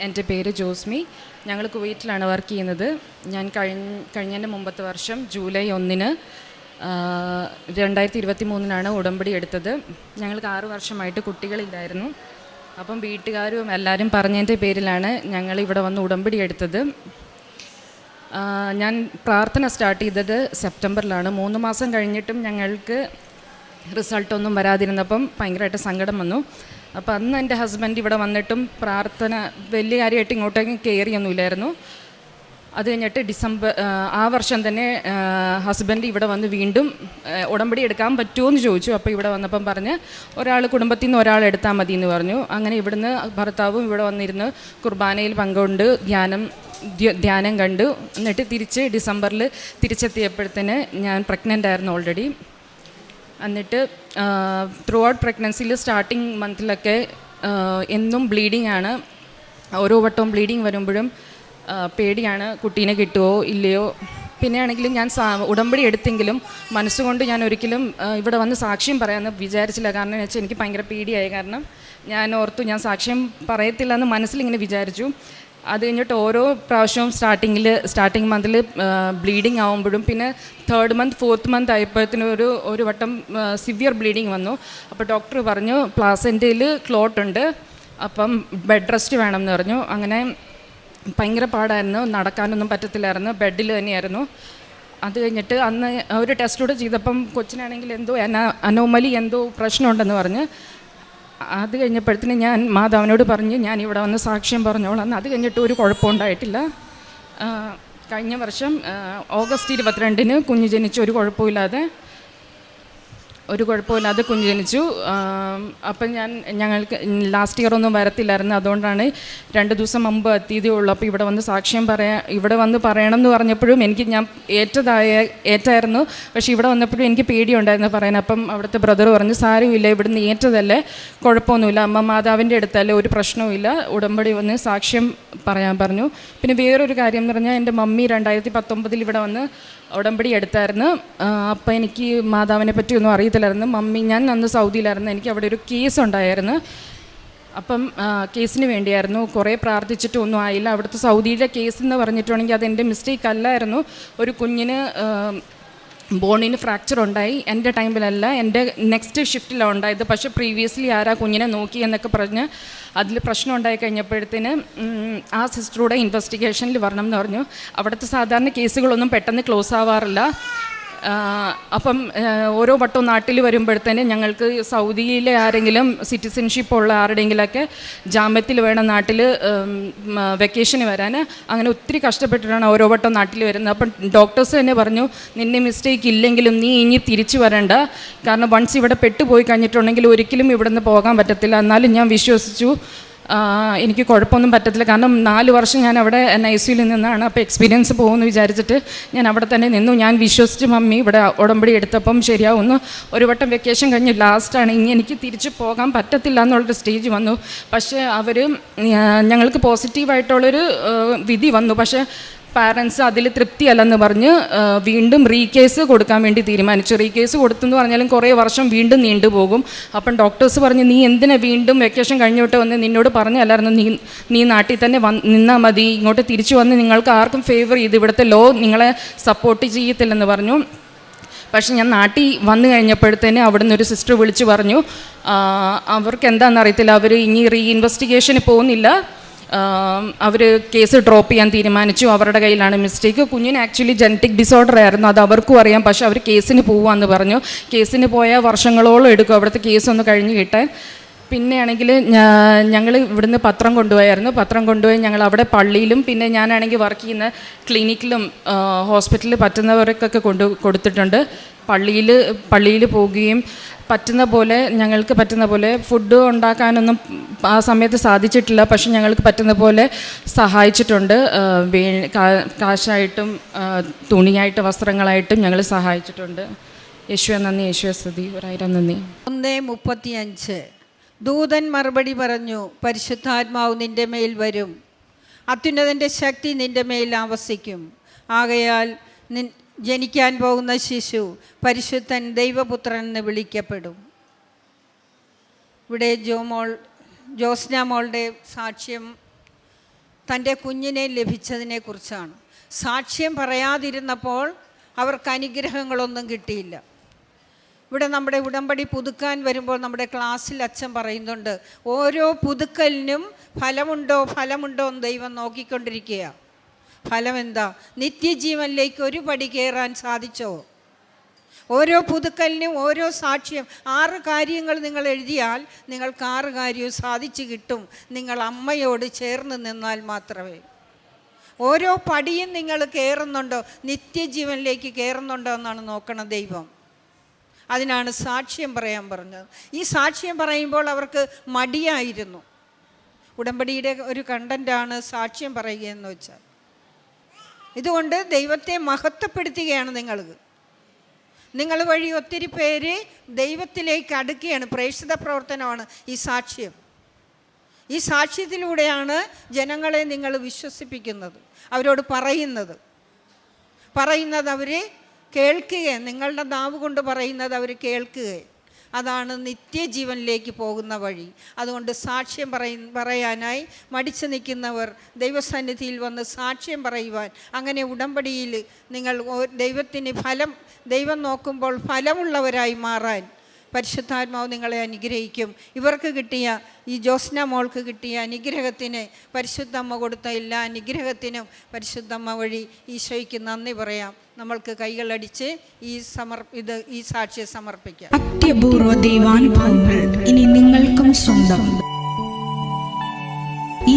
എന്റെ പേര് ജോസ്മി. ഞങ്ങൾ കുവൈറ്റിലാണ് വർക്ക് ചെയ്യുന്നത്. ഞാൻ കഴിഞ്ഞ കഴിഞ്ഞതിന്റെ മുമ്പത്തെ വർഷം ജൂലൈ ഒന്നിന് രണ്ടായിരത്തി ഇരുപത്തി മൂന്നിനാണ് ഉടമ്പടി എടുത്തത്. ഞങ്ങൾക്ക് ആറു വർഷമായിട്ട് കുട്ടികളില്ലായിരുന്നു. അപ്പം വീട്ടുകാരും എല്ലാവരും പറഞ്ഞതിന്റെ പേരിലാണ് ഞങ്ങൾ ഇവിടെ വന്ന് ഉടമ്പടി എടുത്തത്. ഞാൻ പ്രാർത്ഥന സ്റ്റാർട്ട് ചെയ്തത് സെപ്റ്റംബറിലാണ്. മൂന്ന് മാസം കഴിഞ്ഞിട്ടും ഞങ്ങൾക്ക് റിസൾട്ടൊന്നും വരാതിരുന്നപ്പം ഭയങ്കരമായിട്ട് സങ്കടം വന്നു. അപ്പോൾ അന്ന് എന്റെ ഹസ്ബൻഡ് ഇവിടെ വന്നിട്ടും പ്രാർത്ഥന വലിയ കാര്യമായിട്ട് ഇങ്ങോട്ടേക്ക് കയറിയൊന്നുമില്ലായിരുന്നു അത് കഴിഞ്ഞിട്ട് ഡിസംബർ ആ, വർഷം തന്നെ ഹസ്ബൻഡ് ഇവിടെ വന്ന് വീണ്ടും ഉടമ്പടി എടുക്കാൻ പറ്റുമോ എന്ന് ചോദിച്ചു. അപ്പോൾ ഇവിടെ വന്നപ്പം പറഞ്ഞ് ഒരാൾ കുടുംബത്തിൽ നിന്ന് ഒരാൾ എടുത്താൽ മതി എന്ന് പറഞ്ഞു. അങ്ങനെ ഇവിടുന്ന് ഭർത്താവും ഇവിടെ വന്നിരുന്ന് കുർബാനയിൽ പങ്കുകൊണ്ട് ധ്യാനം ധ്യാനം കണ്ടു. എന്നിട്ട് തിരിച്ച് ഡിസംബറിൽ തിരിച്ചെത്തിയപ്പോഴത്തേന് ഞാൻ പ്രഗ്നന്റ് ആയിരുന്നു ഓൾറെഡി എന്നിട്ട് ത്രൂ ഔട്ട് പ്രഗ്നൻസിയിൽ സ്റ്റാർട്ടിങ് മന്തിലൊക്കെ എന്നും ബ്ലീഡിങ് ആണ്. ഓരോ വട്ടവും ബ്ലീഡിങ് വരുമ്പോഴും പേടിയാണ് കുട്ടീനെ കിട്ടുമോ ഇല്ലയോ. പിന്നെയാണെങ്കിലും ഞാൻ സാ ഉടമ്പടി എടുത്തെങ്കിലും മനസ്സുകൊണ്ട് ഞാൻ ഒരിക്കലും ഇവിടെ വന്ന് സാക്ഷ്യം പറയാമെന്ന് വിചാരിച്ചില്ല. കാരണം എന്ന് വെച്ചാൽ എനിക്ക് ഭയങ്കര പേടിയായി. കാരണം ഞാൻ ഓർത്തു ഞാൻ സാക്ഷ്യം പറയത്തില്ല എന്ന് മനസ്സിലിങ്ങനെ വിചാരിച്ചു. അത് കഴിഞ്ഞിട്ട് ഓരോ പ്രാവശ്യവും സ്റ്റാർട്ടിങ്ങിൽ സ്റ്റാർട്ടിങ് മന്തിൽ ബ്ലീഡിങ് ആവുമ്പോഴും പിന്നെ തേർഡ് മന്ത് ഫോർത്ത് മന്ത് ആയപ്പോഴത്തേനും ഒരു ഒരു വട്ടം സിവിയർ ബ്ലീഡിങ് വന്നു. അപ്പോൾ ഡോക്ടർ പറഞ്ഞു പ്ലാസന്റയിൽ ക്ലോട്ട് ഉണ്ട്. അപ്പം ബെഡ് റെസ്റ്റ് വേണം എന്ന് പറഞ്ഞു. അങ്ങനെ ഭയങ്കര പാടായിരുന്നു. നടക്കാനൊന്നും പറ്റത്തില്ലായിരുന്നു. ബെഡിൽ തന്നെയായിരുന്നു. അത് കഴിഞ്ഞിട്ട് അന്ന് ഒരു ടെസ്റ്റ് കൂടെ ചെയ്തപ്പം കൊച്ചിനാണെങ്കിൽ എന്തോ അന അനോമലി എന്തോ പ്രശ്നമുണ്ടെന്ന് പറഞ്ഞ് അത് കഴിഞ്ഞപ്പോഴത്തേന് ഞാൻ മാതാവിനോട് പറഞ്ഞ് ഞാൻ ഇവിടെ വന്ന് സാക്ഷ്യം പറഞ്ഞോളാം. അത് കഴിഞ്ഞിട്ട് ഒരു കുഴപ്പമുണ്ടായിട്ടില്ല. കഴിഞ്ഞ വർഷം ഓഗസ്റ്റ് ഇരുപത്തിരണ്ടിന് കുഞ്ഞ് ജനിച്ചു ഒരു കുഴപ്പമില്ലാതെ ഒരു കുഴപ്പമില്ലാതെ കുഞ്ഞ് ജനിച്ചു. അപ്പം ഞാൻ ഞങ്ങൾക്ക് ലാസ്റ്റ് ഇയർ ഒന്നും വരത്തില്ലായിരുന്നു. അതുകൊണ്ടാണ് രണ്ട് ദിവസം മുമ്പ് എത്തിയതേ ഉള്ളൂ. അപ്പോൾ ഇവിടെ വന്ന് സാക്ഷ്യം പറയാൻ ഇവിടെ വന്ന് പറയണം എന്ന് പറഞ്ഞപ്പോഴും എനിക്ക് ഞാൻ ഏറ്റതായ ഏറ്റായിരുന്നു. പക്ഷേ ഇവിടെ വന്നപ്പോഴും എനിക്ക് പേടിയുണ്ടായിരുന്നു പറയാൻ. അപ്പം അവിടുത്തെ ബ്രദർ പറഞ്ഞു സാരമില്ല ഇവിടുന്ന് ഏറ്റതല്ലേ? കുഴപ്പമൊന്നുമില്ല. അമ്മ മാതാവിന്റെ അടുത്തല്ലേ? ഒരു പ്രശ്നവുമില്ല. ഉടമ്പടി വന്ന് സാക്ഷ്യം പറയാൻ പറഞ്ഞു. പിന്നെ വേറൊരു കാര്യം എന്ന് പറഞ്ഞാൽ എന്റെ മമ്മി രണ്ടായിരത്തി പത്തൊമ്പതിൽ ഇവിടെ വന്ന് ഉടമ്പടി എടുത്തായിരുന്നു. അപ്പോൾ എനിക്ക് മാതാവിനെ പറ്റി ഒന്നും അറിയത്തില്ലായിരുന്നു മമ്മി ഞാൻ അന്ന് സൗദിയിലായിരുന്നു. എനിക്ക് അവിടെ ഒരു കേസ് ഉണ്ടായിരുന്നു. അപ്പം കേസിന് വേണ്ടിയായിരുന്നു. കുറേ പ്രാർത്ഥിച്ചിട്ടും ഒന്നും ആയില്ല. അവിടുത്തെ സൗദിയിലെ കേസ് എന്ന് പറഞ്ഞിട്ടുണ്ടെങ്കിൽ അതെന്റെ മിസ്റ്റേക്ക് അല്ലായിരുന്നു. ഒരു കുഞ്ഞിന് ബോണിന് ഫ്രാക്ചർ ഉണ്ടായി. എന്റെ ടൈമിലല്ല എന്റെ നെക്സ്റ്റ് ഷിഫ്റ്റിലാണ് ഉണ്ടായത്. പക്ഷേ പ്രീവിയസ്ലി ആരാ കുഞ്ഞിനെ നോക്കി എന്നൊക്കെ പറഞ്ഞ് അതിൽ പ്രശ്നം ഉണ്ടായി കഴിഞ്ഞപ്പോഴത്തേന് ആ സിസ്റ്ററുടെ ഇൻവെസ്റ്റിഗേഷനിൽ വരണം എന്ന് പറഞ്ഞു. അവിടുത്തെ സാധാരണ കേസുകളൊന്നും പെട്ടെന്ന് ക്ലോസ് ആവാറില്ല. അപ്പം ഓരോ വട്ടം നാട്ടിൽ വരുമ്പോഴത്തേന് ഞങ്ങൾക്ക് സൗദിയിലെ ആരെങ്കിലും സിറ്റിസൺഷിപ്പ് ഉള്ള ആരുടെയെങ്കിലൊക്കെ ജാമ്യത്തിൽ വേണം നാട്ടിൽ വെക്കേഷന് വരാൻ അങ്ങനെ ഒത്തിരി കഷ്ടപ്പെട്ടിട്ടാണ് ഓരോ വട്ടം നാട്ടിൽ വരുന്നത്. അപ്പം ഡോക്ടേഴ്സ് തന്നെ പറഞ്ഞു നിന്നെ മിസ്റ്റേക്ക് ഇല്ലെങ്കിലും നീ ഇനി തിരിച്ചു വരണ്ട. കാരണം വൺസ് ഇവിടെ പെട്ടുപോയി കഴിഞ്ഞിട്ടുണ്ടെങ്കിൽ ഒരിക്കലും ഇവിടെ നിന്ന് പോകാൻ പറ്റത്തില്ല. എന്നാലും ഞാൻ വിശ്വസിച്ചു. എനിക്ക് കുഴപ്പമൊന്നും പറ്റത്തില്ല. കാരണം നാല് വർഷം ഞാൻ അവിടെ എൻ ഐ സിയിൽ നിന്നാണ് അപ്പോൾ എക്സ്പീരിയൻസ് പോകുമെന്ന് വിചാരിച്ചിട്ട് ഞാൻ അവിടെ തന്നെ നിന്നു. ഞാൻ വിശ്വസിച്ച് മമ്മി ഇവിടെ ഉടമ്പടി എടുത്തപ്പം ശരിയാവുന്നു. ഒരു വട്ടം വെക്കേഷൻ കഴിഞ്ഞ് ലാസ്റ്റാണ് ഇനി എനിക്ക് തിരിച്ച് പോകാൻ പറ്റത്തില്ല എന്നുള്ളൊരു സ്റ്റേജ് വന്നു. പക്ഷേ അവർ ഞങ്ങൾക്ക് പോസിറ്റീവായിട്ടുള്ളൊരു വിധി വന്നു. പക്ഷേ പാരൻസ് അതിൽ തൃപ്തിയല്ലെന്ന് പറഞ്ഞ് വീണ്ടും റീ കേസ് കൊടുക്കാൻ വേണ്ടി തീരുമാനിച്ചു. റീ കേസ് കൊടുത്തെന്ന് പറഞ്ഞാലും കുറേ വർഷം വീണ്ടും നീണ്ടുപോകും അപ്പം ഡോക്ടേഴ്സ് പറഞ്ഞ് നീ എന്തിനാ വീണ്ടും വെക്കേഷൻ കഴിഞ്ഞോട്ട് വന്ന് നിന്നോട് പറഞ്ഞല്ലായിരുന്നു? നീ നീ നാട്ടിൽ തന്നെ വന്ന് നിന്നാൽ മതി. ഇങ്ങോട്ട് തിരിച്ചു വന്ന് നിങ്ങൾക്ക് ആർക്കും ഫേവർ ചെയ്ത് ഇവിടുത്തെ ലോ നിങ്ങളെ സപ്പോർട്ട് ചെയ്യത്തില്ലെന്ന് പറഞ്ഞു. പക്ഷെ ഞാൻ നാട്ടിൽ വന്നു കഴിഞ്ഞപ്പോഴത്തേന് അവിടുന്ന് ഒരു സിസ്റ്റർ വിളിച്ചു പറഞ്ഞു അവർക്ക് എന്താണെന്ന് അറിയത്തില്ല. അവർ ഇനി റീ ഇൻവെസ്റ്റിഗേഷന് പോകുന്നില്ല. അവർ കേസ് ഡ്രോപ്പ് ചെയ്യാൻ തീരുമാനിച്ചു. അവരുടെ കയ്യിലാണ് മിസ്റ്റേക്ക്. കുഞ്ഞിന് ആക്ച്വലി ജനറ്റിക് ഡിസോർഡർ ആയിരുന്നു. അത് അവർക്കും അറിയാം. പക്ഷെ അവർ കേസിന് പോവാന്ന് പറഞ്ഞു. കേസിന് പോയാൽ വർഷങ്ങളോളം എടുക്കും. അവിടുത്തെ കേസ് ഒന്ന് കഴിഞ്ഞ് കിട്ടാൻ. പിന്നെയാണെങ്കിൽ ഞങ്ങൾ ഇവിടുന്ന് പത്രം കൊണ്ടുപോയായിരുന്നു. പത്രം കൊണ്ടുപോയി ഞങ്ങൾ അവിടെ പള്ളിയിലും പിന്നെ ഞാനാണെങ്കിൽ വർക്ക് ചെയ്യുന്ന ക്ലിനിക്കിലും ഹോസ്പിറ്റലിൽ പറ്റുന്നവർക്കൊക്കെ കൊണ്ടു കൊടുത്തിട്ടുണ്ട്. പള്ളിയിൽ പള്ളിയിൽ പോവുകയും പറ്റുന്ന പോലെ ഞങ്ങൾക്ക് പറ്റുന്ന പോലെ ഫുഡ് ഉണ്ടാക്കാനൊന്നും ആ സമയത്ത് സാധിച്ചിട്ടില്ല. പക്ഷെ ഞങ്ങൾക്ക് പറ്റുന്ന പോലെ സഹായിച്ചിട്ടുണ്ട്. കാശായിട്ടും തുണിയായിട്ട് വസ്ത്രങ്ങളായിട്ടും ഞങ്ങൾ സഹായിച്ചിട്ടുണ്ട്. യേശുവെ നന്ദി. യേശു സ്തുതി. ഒരായിരം നന്ദി. ഒന്ന് മുപ്പത്തിയഞ്ച്. ദൂതൻ മറുപടി പറഞ്ഞു പരിശുദ്ധാത്മാവ് നിന്റെ മേൽ വരും. അത്യുന്നതന്റെ ശക്തി നിന്റെ മേൽ ആവസിക്കും. ആകയാൽ നിൻ ജനിക്കാൻ പോകുന്ന ശിശു പരിശുദ്ധൻ ദൈവപുത്രൻ എന്ന് വിളിക്കപ്പെടും. ഇവിടെ ജോമോൾ ജോസ്ന മോളുടെ സാക്ഷ്യം തന്റെ കുഞ്ഞിനെ ലഭിച്ചതിനെക്കുറിച്ചാണ് സാക്ഷ്യം പറയാതിരുന്നപ്പോൾ അവർക്ക് അനുഗ്രഹങ്ങളൊന്നും കിട്ടിയില്ല. ഇവിടെ നമ്മുടെ ഉടമ്പടി പുതുക്കാൻ വരുമ്പോൾ നമ്മുടെ ക്ലാസ്സിൽ അച്ഛൻ പറയുന്നുണ്ട് ഓരോ പുതുക്കലിനും ഫലമുണ്ടോ ഫലമുണ്ടോ എന്ന് ദൈവം നോക്കിക്കൊണ്ടിരിക്കുക ഫലം എന്താ നിത്യജീവനിലേക്ക് ഒരു പടി കയറാൻ സാധിച്ചോ? ഓരോ പുതുക്കലിനും ഓരോ സാക്ഷ്യം ആറ് കാര്യങ്ങൾ നിങ്ങൾ എഴുതിയാൽ നിങ്ങൾക്ക് ആറ് കാര്യവും സാധിച്ചു കിട്ടും. നിങ്ങൾ അമ്മയോട് ചേർന്ന് നിന്നാൽ മാത്രമേ. ഓരോ പടിയും നിങ്ങൾ കയറുന്നുണ്ടോ നിത്യജീവനിലേക്ക് കയറുന്നുണ്ടോ എന്നാണ് നോക്കണം ദൈവം. അതിനാണ് സാക്ഷ്യം പറയാൻ പറഞ്ഞത്. ഈ സാക്ഷ്യം പറയുമ്പോൾ അവർക്ക് മടിയായിരുന്നു. ഉടമ്പടിയുടെ ഒരു കണ്ടന്റാണ് സാക്ഷ്യം പറയുക എന്ന് വെച്ചാൽ. ഇതുകൊണ്ട് ദൈവത്തെ മഹത്വപ്പെടുത്തുകയാണ് നിങ്ങൾ. നിങ്ങൾ വഴി ഒത്തിരി പേര് ദൈവത്തിലേക്ക് അടുക്കുകയാണ്. പ്രേക്ഷിത പ്രവർത്തനമാണ് ഈ സാക്ഷ്യം. ഈ സാക്ഷ്യത്തിലൂടെയാണ് ജനങ്ങളെ നിങ്ങൾ വിശ്വസിപ്പിക്കുന്നത്. അവരോട് പറയുന്നത്. പറയുന്നത് അവർ കേൾക്കുകയും നിങ്ങളുടെ നാവ് കൊണ്ട് പറയുന്നത് അവർ കേൾക്കുകയും അതാണ് നിത്യജീവനിലേക്ക് പോകുന്ന വഴി. അതുകൊണ്ട് സാക്ഷ്യം പറയ പറയാനായി മടിച്ചു നിൽക്കുന്നവർ ദൈവസന്നിധിയിൽ വന്ന് സാക്ഷ്യം പറയുവാൻ അങ്ങനെ ഉടമ്പടിയിൽ നിങ്ങൾ ദൈവത്തിന് ഫലം ദൈവം നോക്കുമ്പോൾ ഫലമുള്ളവരായി മാറാൻ പരിശുദ്ധാത്മാവ് നിങ്ങളെ അനുഗ്രഹിക്കും. ഇവർക്ക് കിട്ടിയ ഈ ജോസ്ന മോൾക്ക് കിട്ടിയ അനുഗ്രഹത്തിന് പരിശുദ്ധമ്മ കൊടുത്ത എല്ലാ അനുഗ്രഹത്തിനും പരിശുദ്ധമ്മ വഴി ഈശോയ്ക്ക് നന്ദി പറയാം. നമ്മൾക്ക് കൈകളടിച്ച് ഈ സമർ ഇത് ഈ സാക്ഷ്യം സമർപ്പിക്കാം. അത്യപൂർവ ദൈവാനുഭവങ്ങൾ ഇനി നിങ്ങൾക്കും സ്വന്തം. ഈ